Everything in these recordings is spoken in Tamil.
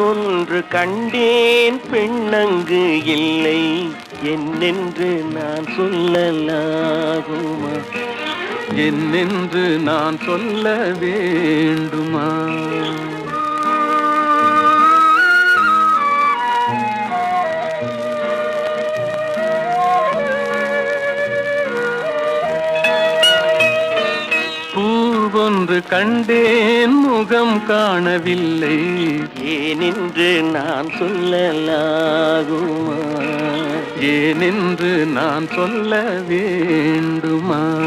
ஒன்று கண்டேன் பெண்ணங்கு இல்லை. என்னென்று நான் சொல்லலாகுமா? என்னென்று நான் சொல்ல வேண்டுமா? பூவொன்று கண்டேன் முகம் காணவில்லை. ஏனென்று நான் சொல்லலாகுமா? ஏனென்று நான் சொல்ல வேண்டுமா?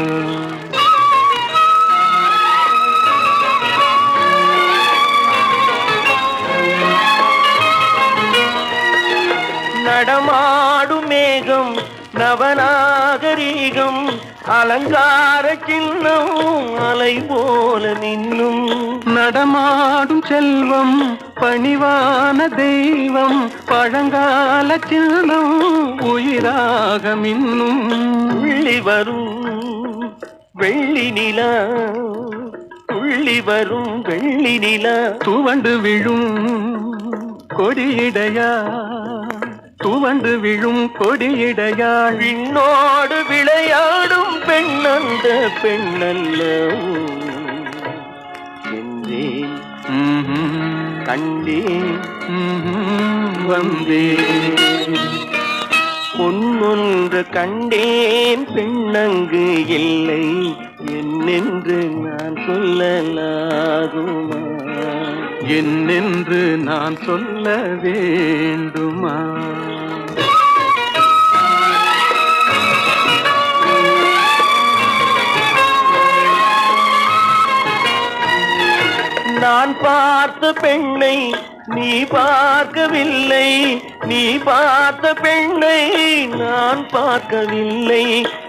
நடமாடும் மேகம் நவநாகரீகம் அலங்கார கிண்ணம் அலை போல நின்னும். நடமாடும் செல்வம் பணிவான தெய்வம் பழங்கால சின்னம் உயிராக மின்னும். உள்ளி வரும் வெள்ளி நிலா துள்ளி வரும் வெள்ளி நிலா. துவண்டு விழும் கொடியிடையா துவண்டு விழும் கொடியிடையாள் விண்ணோடு விளையாடும் பெண்ணந்த பெண்ணல்ல என்றேன். கண்டேன். வந்தேன் பொன்னொன்று கண்டேன் பெண்ணங்கு இல்லை என்னென்று நான் சொல்லலாகுமா என்னென்று நான் சொல்ல வேண்டுமா? நான் பார்த்த பெண்ணை நீ பார்க்கவில்லை நீ பார்த்த பெண்ணை நான் பார்க்கவில்லை.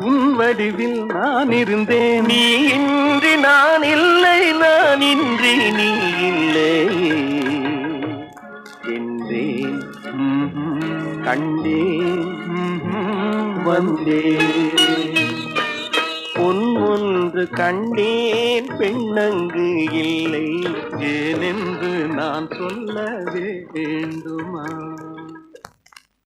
உன் வடிவில் நான் இருந்தேன் நீ இன்றி நான் இல்லை நான் இன்றி நீ இல்லை. என்றேன். ம்ஹும். கண்டேன். வந்தேன். பொன் ஒன்று கண்டேன் பெண்ணங்கு இல்லை. ஏனென்று நான் சொல்ல வேண்டுமா?